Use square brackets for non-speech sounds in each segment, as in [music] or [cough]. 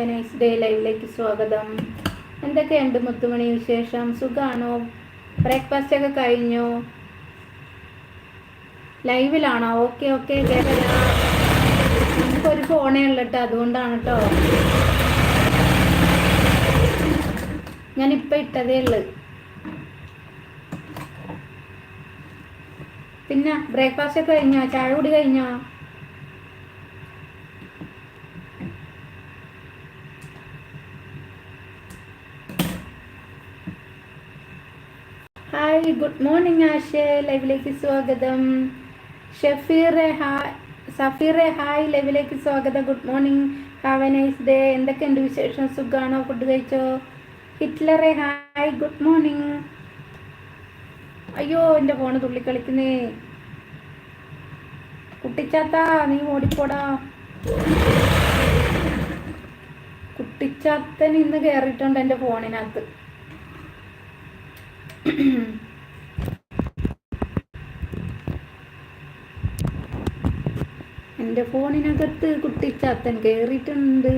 Vlog good morning have a nice day ലൈവിലേക്ക് സ്വാഗതം. എന്തൊക്കെയുണ്ട് മുത്തുമണി വിശേഷം? സുഖാണോ? ബ്രേക്ക്ഫാസ്റ്റ് ഒക്കെ കഴിഞ്ഞു. ലൈവിലാണോ ഓക്കെ ഓക്കെ കേരള നമുക്കൊരു ഫോണേ ഉള്ളു കേട്ടോ അതുകൊണ്ടാണ് കേട്ടോ ഞാനിപ്പോൾ ഇട്ടതേ ഉള്ളു. പിന്നെ ബ്രേക്ക്ഫാസ്റ്റ് ഒക്കെ കഴിഞ്ഞോ? ചായ കൂടി കഴിഞ്ഞോ? ഹായ് ഗുഡ് മോർണിംഗ് ആഷേ ലൈവിലേക്ക് സ്വാഗതം. ഷഫീറെ ഹായ് സഫീറെ ഹായ് ലൈവിലേക്ക് സ്വാഗതം. Good morning have a nice day എന്തൊക്കെയുണ്ട് വിശേഷം? സുഖമാണോ ഫുഡ് കഴിച്ചോ? ഹിറ്റ്ലറെ ഹായ് ഗുഡ് മോർണിംഗ് അയ്യോ എന്റെ ഫോണ് തുള്ളി കളിക്കുന്നേ കുട്ടിച്ചാത്ത നീ ഓടിപ്പോടാ. കുട്ടിച്ചാത്തൻ ഇന്ന് കയറിയിട്ടുണ്ട് എന്റെ ഫോണിനകത്ത് എന്റെ ഫോണിനകത്ത് കുട്ടിച്ചാത്തൻ കയറിയിട്ടുണ്ട്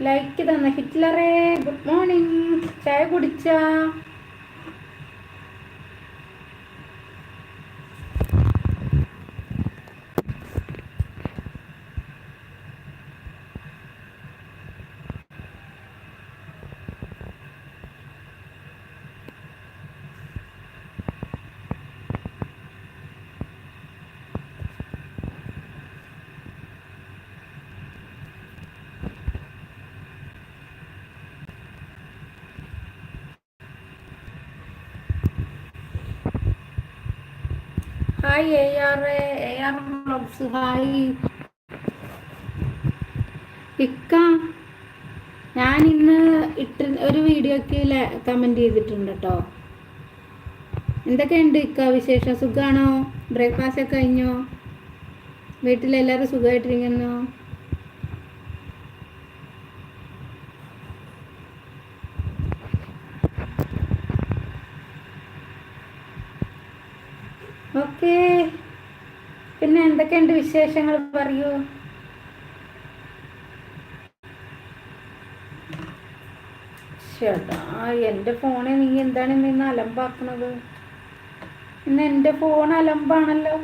ലൈക്ക് തന്ന ഹിറ്റ്ലറേ ഗുഡ് മോർണിംഗ് ചായ കുടിച്ചാ? Hi A R A R blogs hi ഇക്ക ഞാൻ ഇന്ന് ഇട്ട് ഒരു വീഡിയോക്ക് കമന്റ് ചെയ്തിട്ടുണ്ട് കേട്ടോ എന്തൊക്കെയുണ്ട് ഇക്ക വിശേഷം? സുഖമാണോ ബ്രേക്ക്ഫാസ്റ്റ് ഒക്കെ കഴിഞ്ഞോ? വീട്ടിലെല്ലാവരും സുഖമായിട്ടിരിക്കുന്നു ഓക്കേ പിന്നെ എന്തൊക്കെയുണ്ട് വിശേഷങ്ങൾ പറയൂ. ചേട്ടാ എന്റെ ഫോണെ നീ എന്താണ് ഇന്ന് അലമ്പാക്കണത് ഇന്ന് എന്റെ ഫോൺ അലമ്പാണല്ലോ.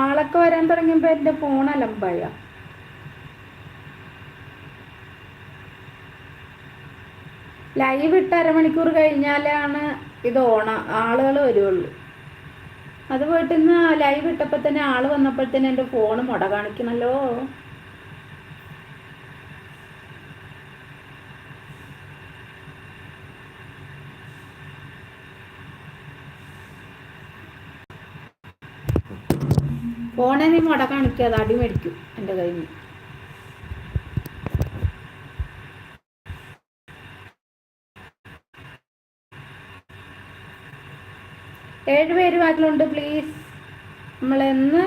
ആളൊക്കെ വരാൻ തുടങ്ങിയപ്പോൾ എന്റെ ഫോൺ അലമ്പായ. ലൈവ് ഇട്ട് അരമണിക്കൂർ കഴിഞ്ഞാലാണ് ഇത് ഓണ ആളുകൾ വരുള്ളൂ. അത് പോയിട്ട് ഇന്ന് ലൈവ് ഇട്ടപ്പോൾ തന്നെ ആൾ വന്നപ്പോഴത്തേന് എന്റെ ഫോണ് മുട കാണിക്കണല്ലോ. ഫോണെ നീ മുട കാണിക്കാതെ അടി മേടിക്കും എന്റെ കയ്യിൽ നിന്ന് ഏഴ് പേര് ബാക്കിലുണ്ട് പ്ലീസ് നമ്മളെന്ന്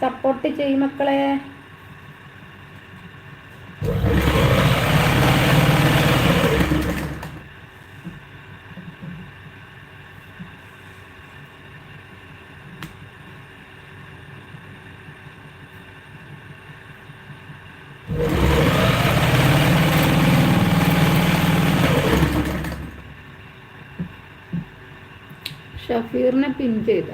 സപ്പോർട്ട് ചെയ്യും മക്കളെ. പിൻ ചെയ്ത്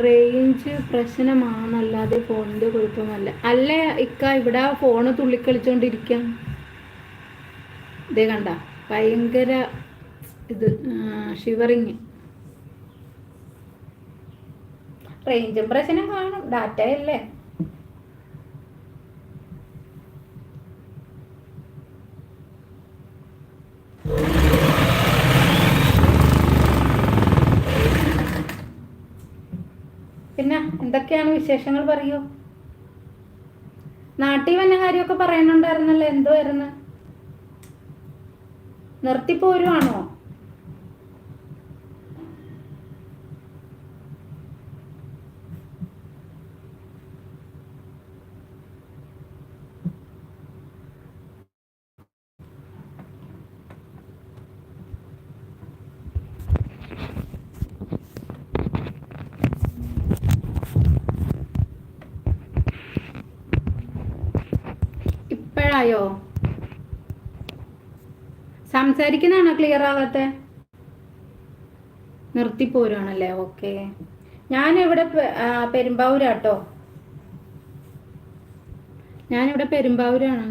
റേഞ്ച് പ്രശ്നമാണല്ലാതെ ഫോണിന്റെ കുഴപ്പമല്ല അല്ലേ ഇക്ക ഇവിടെ ഫോണ് തുള്ളിക്കളിച്ചോണ്ടിരിക്കാം. ഇതേ കണ്ട ഭയങ്കര ഇത് ഷിവറിങ് റേഞ്ചും പ്രശ്നം കാണും ഡാറ്റ പിന്നെ എന്തൊക്കെയാണ് വിശേഷങ്ങൾ പറയൂ? നാട്ടിൽ വന്ന കാര്യമൊക്കെ പറയുന്നുണ്ടായിരുന്നല്ലോ ആയിരുന്നു? നിർത്തിപ്പോരുവാണോ? ആയോ സംസാരിക്കുന്നതാണോ ക്ലിയർ ആവാത്ത? നിർത്തിപ്പോരാണല്ലേ ഓക്കെ ഞാനിവിടെ പെരുമ്പാവൂരാട്ടോ. ഞാനിവിടെ പെരുമ്പാവൂരാണ്.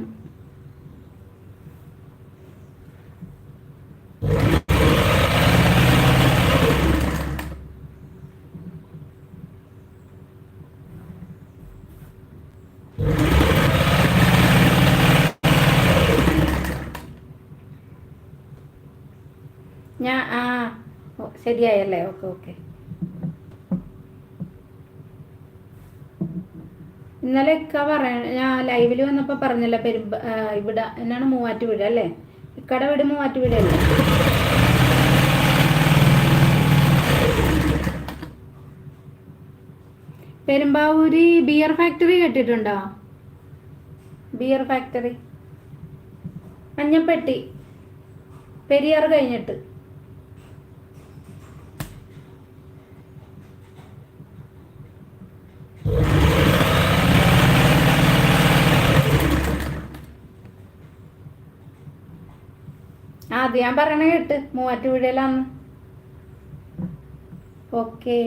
ഞാൻ ആ. ശരിയായല്ലേ? Okay okay. ഇന്നലെ ഇക്ക പറയ ഞാൻ ലൈവിൽ വന്നപ്പോൾ പറഞ്ഞല്ലോ പെരുമ്പ ഇവിടെ എന്നാണ് മൂവാറ്റുപുഴ അല്ലേ? ഇക്കടെ വീട് മൂവാറ്റുപുഴ അല്ലേ പെരുമ്പാവൂരി ബിയർ ഫാക്ടറി കേട്ടിട്ടുണ്ടോ? Beer factory. മഞ്ഞപ്പെട്ടി. പെരിയാർ കഴിഞ്ഞിട്ട്. അത് ഞാൻ പറയണ കേട്ട്. മൂവാറ്റുപുഴയിലാന്ന് ഓക്കേ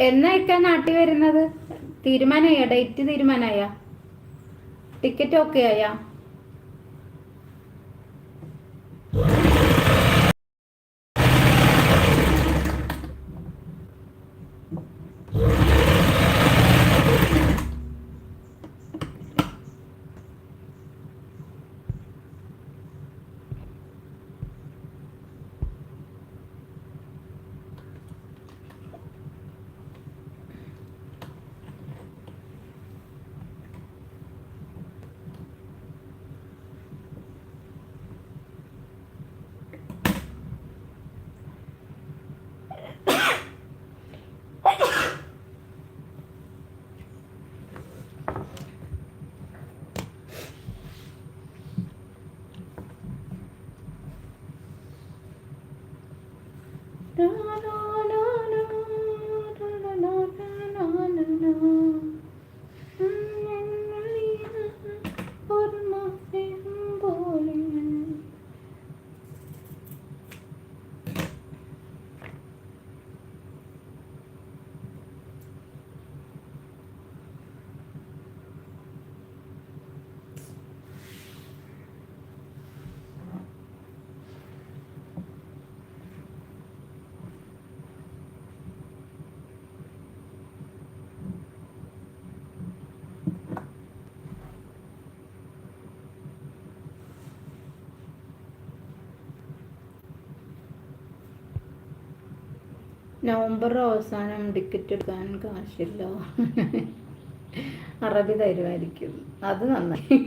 എന്നൊക്കെ നാട്ടിൽ വരുന്നത്? തീരുമാനമായ ഡേറ്റ് തീരുമാനമായ ടിക്കറ്റ് ഓക്കെ ആയാ? നവംബർ അവസാനം ടിക്കറ്റ് എടുക്കാൻ കാശില്ല. അറബി തരുമായിരിക്കും. അത് നന്നായി.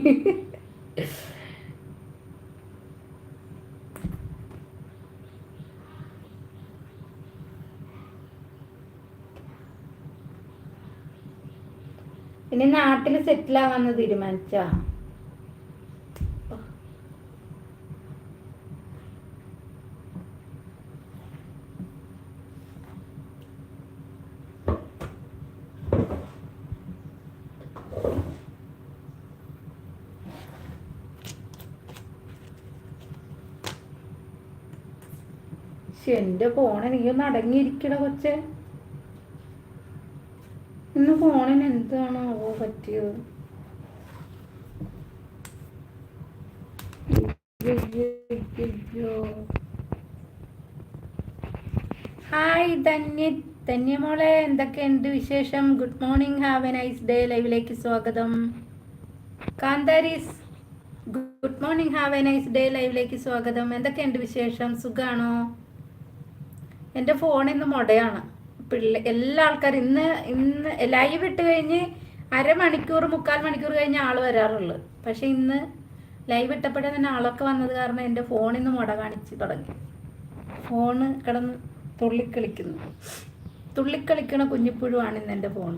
പിന്നെ നാട്ടിൽ സെറ്റിൽ ആവാന്ന് തീരുമാനിച്ചാ? എന്റെ ഫോൺ നീ ഒന്ന് അടങ്ങിയിരിക്കട കൊച്ചെ. ഇന്ന് ഫോണിന് എന്താണോ പറ്റിയത്? അയ്യോ. ഹായ് ധന്യ ധന്യമോളെ എന്തൊക്കെയുണ്ട് വിശേഷം? Good morning have a nice day ലൈവിലേക്ക് സ്വാഗതം. Cantharis good morning have a nice day ലൈവിലേക്ക് സ്വാഗതം. എന്തൊക്കെയുണ്ട് വിശേഷം? സുഖാണോ? എന്റെ ഫോൺ ഇന്ന് മുടയാണ്. പിള്ളേ എല്ലാ ആൾക്കാരും ഇന്ന് ഇന്ന് ലൈവ് ഇട്ട് കഴിഞ്ഞ് അരമണിക്കൂർ മുക്കാൽ മണിക്കൂർ കഴിഞ്ഞ് ആൾ വരാറുള്ളു. പക്ഷെ ഇന്ന് ലൈവ് ഇട്ടപ്പോഴേ തന്നെ ആളൊക്കെ വന്നത് കാരണം എന്റെ ഫോൺ ഇന്ന് മുട കാണിച്ച് തുടങ്ങി. ഫോണ് കിടന്ന് തുള്ളിക്കളിക്കുന്നു. തുള്ളിക്കളിക്കണ കുഞ്ഞിപ്പുഴുവാണ് ഇന്ന് എന്റെ ഫോൺ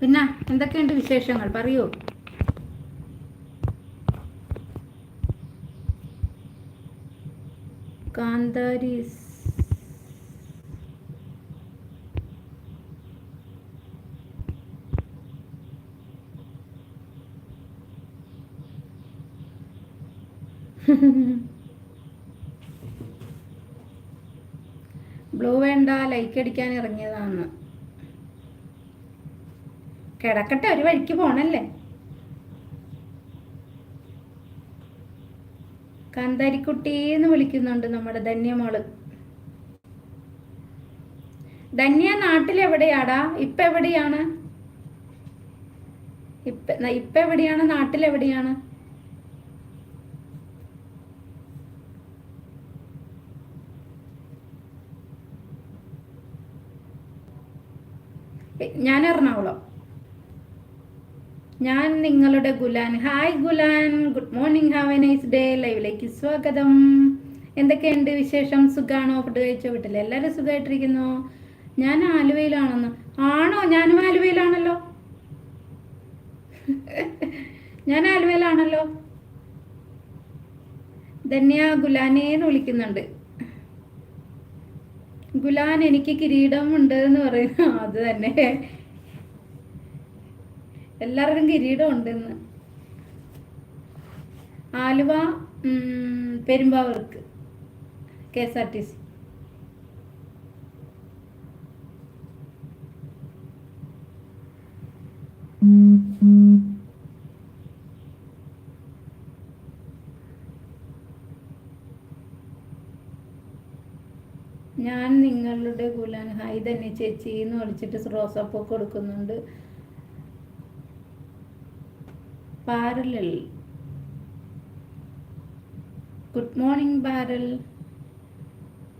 പിന്നെ എന്തൊക്കെയുണ്ട് വിശേഷങ്ങൾ? പറയൂ. കാന്താരി ബ്ലൂ വേണ്ട ലൈക്ക് അടിക്കാൻ ഇറങ്ങിയതാണ്. കിടക്കട്ടെ ഒരു വഴിക്ക് പോണല്ലേ? കാന്താരിക്കുട്ടി എന്ന് വിളിക്കുന്നുണ്ട് നമ്മുടെ ധന്യമോൾ. ധന്യ നാട്ടിൽ എവിടെയാടാ ഇപ്പൊ എവിടെയാണ് ഇപ്പൊ ഇപ്പൊ എവിടെയാണ് നാട്ടിൽ എവിടെയാണ് ഞാൻ എറണാകുളം ഞാൻ നിങ്ങളുടെ ഗുലാൻ. Hi gulab. Good morning have a nice day ലൈവിലേക്ക് സ്വാഗതം. എന്തൊക്കെയുണ്ട് വിശേഷം? സുഖാണോ? ഫുഡ് കഴിച്ചോ? വീട്ടിൽ എല്ലാവരും സുഖമായിട്ടിരിക്കുന്നു ഞാൻ ആലുവയിലാണെന്ന്. ആണോ? ഞാനും ആലുവയിലാണല്ലോ. [laughs] ഞാൻ ആലുവയിലാണല്ലോ. ധന്യ ഗുലാനേന്ന് വിളിക്കുന്നുണ്ട്. ഗുലാൻ എനിക്ക് കിരീടം ഉണ്ട് എന്ന് പറയുന്നു. അത് തന്നെ. എല്ലാവർക്കും കിരീടം ഉണ്ടെന്ന്. Aluva പെരുമ്പാവൂർക്ക് K S R T C. ഞാൻ നിങ്ങളുടെ ഗുലാൻ ഹായ് തന്നെ ചേച്ചി എന്ന് വിളിച്ചിട്ട് റോസാപ്പൂ കൊടുക്കുന്നുണ്ട്. പാരലൽ. Good morning parallel.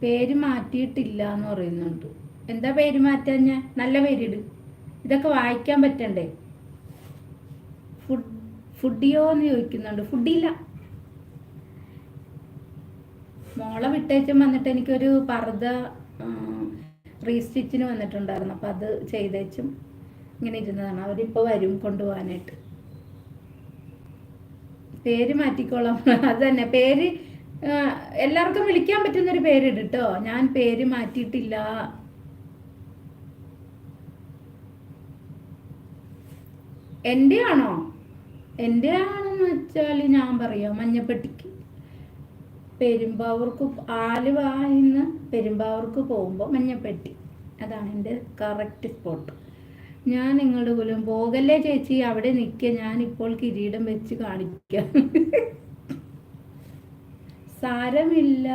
പേര് മാറ്റിയിട്ടില്ല എന്ന് പറയുന്നുണ്ട്. എന്താ പേര് മാറ്റാഞ്ഞ നല്ല പേരിട്. ഇതൊക്കെ വായിക്കാൻ പറ്റണ്ടേ? ഫുഡ് ഫുഡിയോ എന്ന് ചോദിക്കുന്നുണ്ട്. ഫുഡില്ല. മോളെ വിട്ടേച്ചും വന്നിട്ട് എനിക്കൊരു പർദ്ദ റീസ്റ്റിച്ചിന് വന്നിട്ടുണ്ടായിരുന്നു. അപ്പം അത് ചെയ്തേച്ചും ഇങ്ങനെ ഇരുന്നതാണ്. അവരിപ്പോൾ വരും കൊണ്ടുപോകാനായിട്ട് പേര് മാറ്റിക്കോളാം. [laughs] അത് തന്നെ പേര് എല്ലാവർക്കും വിളിക്കാൻ പറ്റുന്നൊരു പേരിട് കേട്ടോ ഞാൻ പേര് മാറ്റിയിട്ടില്ല. എന്റെ ആണോ എന്റെ ആണെന്ന് വെച്ചാൽ ഞാൻ പറയാം. മഞ്ഞപ്പെട്ടിക്ക്. പെരുമ്പാവൂർക്ക് ആലുവായിന്ന് പെരുമ്പാവൂർക്ക് പോകുമ്പോൾ മഞ്ഞപ്പെട്ടി. അതാണ് എന്റെ കറക്റ്റ് സ്പോട്ട് ഞാൻ നിങ്ങളുടെ പോലും പോകല്ലേ ചേച്ചി? അവിടെ നിൽക്കുക ഞാനിപ്പോൾ കിരീടം വെച്ച് കാണിക്കാം. സാരമില്ല.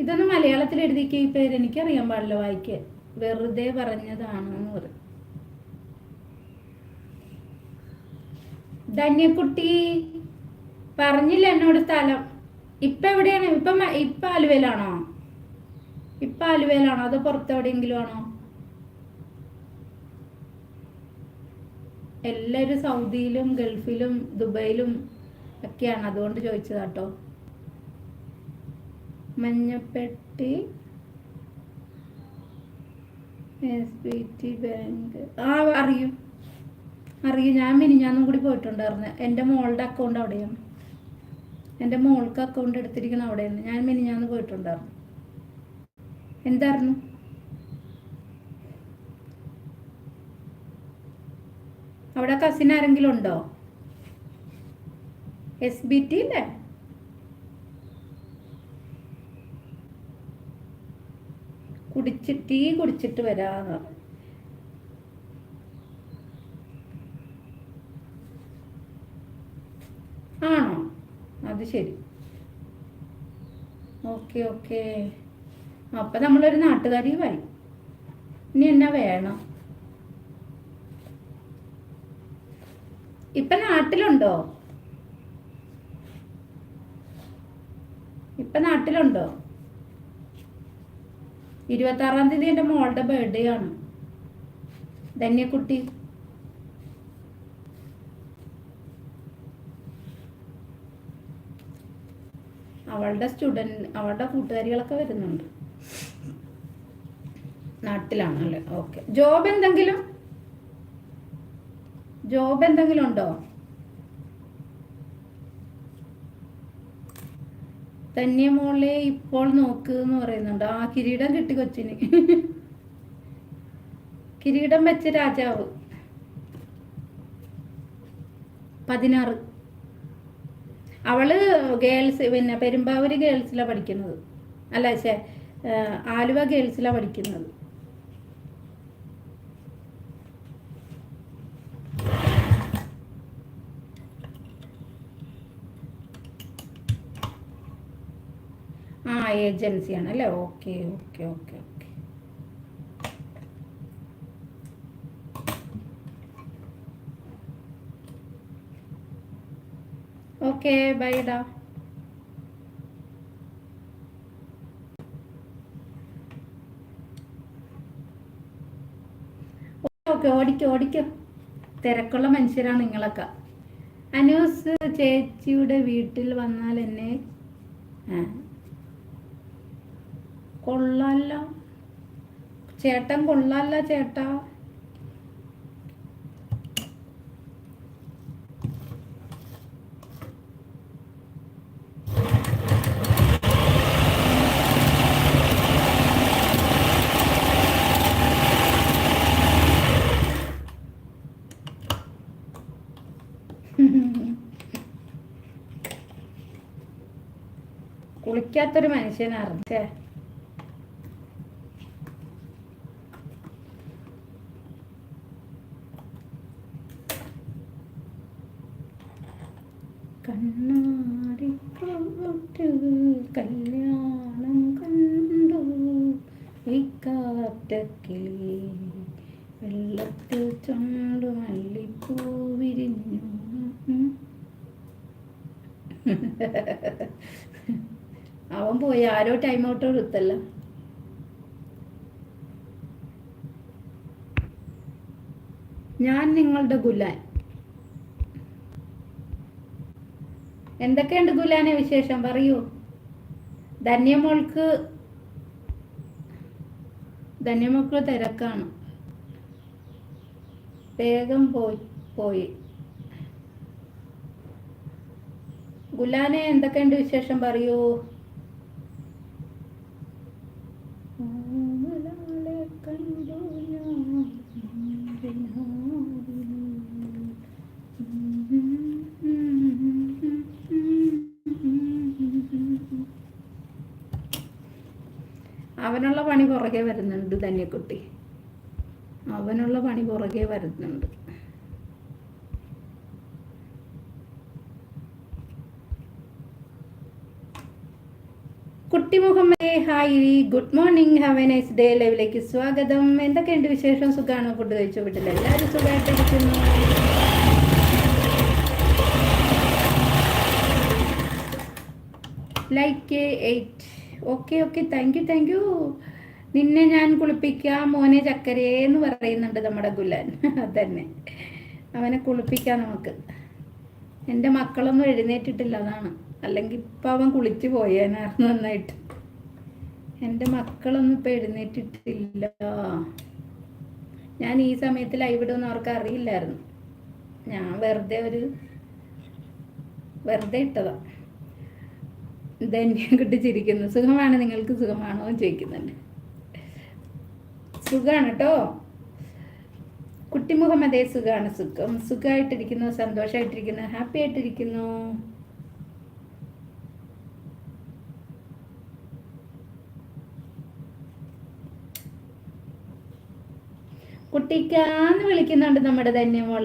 ഇതൊന്ന് മലയാളത്തിൽ എഴുതിക്ക ഈ പേര്. എനിക്കറിയാൻ പാടില്ല വായിക്കാൻ വെറുതെ പറഞ്ഞതാണെന്ന് പറയും ധന്യക്കുട്ടി പറഞ്ഞില്ല എന്നോട് സ്ഥലം. ഇപ്പൊ എവിടെയാണ് ഇപ്പൊ ഇപ്പൊ ആലുവയിലാണോ ഇപ്പൊ ആലുവയിലാണോ അതോ പുറത്ത് എവിടെയെങ്കിലും ആണോ എല്ലാരും സൗദിയിലും ഗൾഫിലും ദുബൈയിലും ഒക്കെയാണ്. അതുകൊണ്ട് ചോദിച്ചതാട്ടോ. Manjappetty S B T bank. ആ അറിയും. അറിയും. ഞാൻ മിനിഞ്ഞാന്നും കൂടി പോയിട്ടുണ്ടായിരുന്നു. എന്റെ മോളുടെ അക്കൗണ്ട് അവിടെയാണ്. എന്റെ മോൾക്ക് അക്കൗണ്ട് എടുത്തിരിക്കണം അവിടെയാണ്. ഞാൻ മിനിഞ്ഞാന്ന് പോയിട്ടുണ്ടായിരുന്നു. എന്തായിരുന്നു? അവിടെ കസിൻ ആരെങ്കിലും ഉണ്ടോ? എസ് ബി ടി അല്ലേ കുടിച്ചിട്ട് ടീ കുടിച്ചിട്ട് വരാന്ന്. ആണോ? അത് ശരി. Okay okay. അപ്പൊ നമ്മളൊരു നാട്ടുകാരിയുമായി ഇനി എന്നാ വേണം? ഇപ്പൊ നാട്ടിലുണ്ടോ? ഇപ്പൊ നാട്ടിലുണ്ടോ? ഇരുപത്തി ആറാം തീയതി എന്റെ മോളുടെ ബർത്ത്ഡേ ആണ്. ധന്യക്കുട്ടി അവളുടെ സ്റ്റുഡന്റ് അവളുടെ കൂട്ടുകാരികളൊക്കെ വരുന്നുണ്ട്. നാട്ടിലാണല്ലേ ഓക്കെ. ജോബ് എന്തെങ്കിലും? ജോബ് എന്തെങ്കിലും ഉണ്ടോ? തന്നെ മോളെ ഇപ്പോൾ നോക്ക് എന്ന് പറയുന്നുണ്ട്. ആ കിരീടം കിട്ടി കൊച്ചിന്. കിരീടം വെച്ച രാജാവ്. പതിനാറ്. അവൾ ഗേൾസ് പിന്നെ പെരുമ്പാവൂര് ഗേൾസിലാണ് പഠിക്കുന്നത്. അല്ല ശേ ആലുവ ഗേൾസിലാണ് പഠിക്കുന്നത് ആ ഏജൻസിയാണ് അല്ലേ? Okay okay okay okay okay ബൈഡാ okay ഓടിക്കോ ഓടിക്കോ. തിരക്കുള്ള മനുഷ്യരാണ് നിങ്ങളൊക്കെ. അനൂസ് ചേച്ചിയുടെ വീട്ടിൽ വന്നാൽ എന്നെ കൊള്ളല്ല. ചേട്ടൻ കൊള്ളാല്ല ചേട്ടാ. കുളിക്കാത്തൊരു മനുഷ്യനാർന്നേ കല്യാണം കണ്ടു? ഇക്കാറ്റക്കിളി വെള്ളത്തിൽ ചുണ്ടു മല്ലിപ്പൂ വിരിഞ്ഞു. അവൻ പോയി ആരോ ടൈം ഔട്ട് കൊടുത്തല്ല ഞാൻ നിങ്ങളുടെ ഗുലാൻ. എന്തൊക്കെയുണ്ട് ഗുലാനെ വിശേഷം? പറയൂ. ധന്യമോൾക്ക് ധന്യമോൾക്ക് തിരക്കാണ്. വേഗം പോയി പോയി. ഗുലാനെ എന്തൊക്കെയുണ്ട് വിശേഷം? പറയൂ. അവനുള്ള പണി പുറകെ വരുന്നുണ്ട് ധന്യക്കുട്ടി. അവനുള്ള പണി പുറകെ വരുന്നുണ്ട്. കുട്ടി Muhammad hi good morning have a nice day ലൈവിലേക്ക് സ്വാഗതം. എന്തൊക്കെയുണ്ട് വിശേഷം? സുഖമാണോ ഫുഡ് കഴിച്ചു? വീട്ടിൽ എല്ലാവരും സുഖമായിട്ടിരിക്കുന്നു like eight okay okay. Thank you thank you നിന്നെ ഞാൻ കുളിപ്പിക്കാം മോനെ ചക്കരേ എന്ന് പറയുന്നുണ്ട് നമ്മുടെ ഗുലാൻ. [laughs] അതന്നെ. അവനെ കുളിപ്പിക്കാം നമുക്ക്. എന്റെ മക്കളൊന്നും എഴുന്നേറ്റിട്ടില്ല അതാണ്. അല്ലെങ്കിൽ ഇപ്പം അവൻ കുളിച്ചു പോയേനായിരുന്നു നന്നായിട്ട്. എന്റെ മക്കളൊന്നും ഇപ്പം എഴുന്നേറ്റിട്ടില്ല. ഞാൻ ഈ സമയത്ത് ലൈവ് ഇടുമെന്ന് അവർക്ക് അറിയില്ലായിരുന്നു. ഞാൻ വെറുതെ ഒരു വെറുതെ ഇട്ടതാണ് ധന്യം കിട്ടി ചിരിക്കുന്നു സുഖമാണ്? നിങ്ങൾക്ക് സുഖമാണോ? ചോദിക്കുന്നുണ്ട്. സുഖമാണ് കേട്ടോ കുട്ടിമുഖം അതേ സുഖമാണ് സുഖം. സുഖമായിട്ടിരിക്കുന്നു സന്തോഷമായിട്ടിരിക്കുന്നു ഹാപ്പി ആയിട്ടിരിക്കുന്നു കുട്ടിക്കാന്ന് വിളിക്കുന്നുണ്ട് നമ്മുടെ ധന്യമോൾ.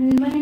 when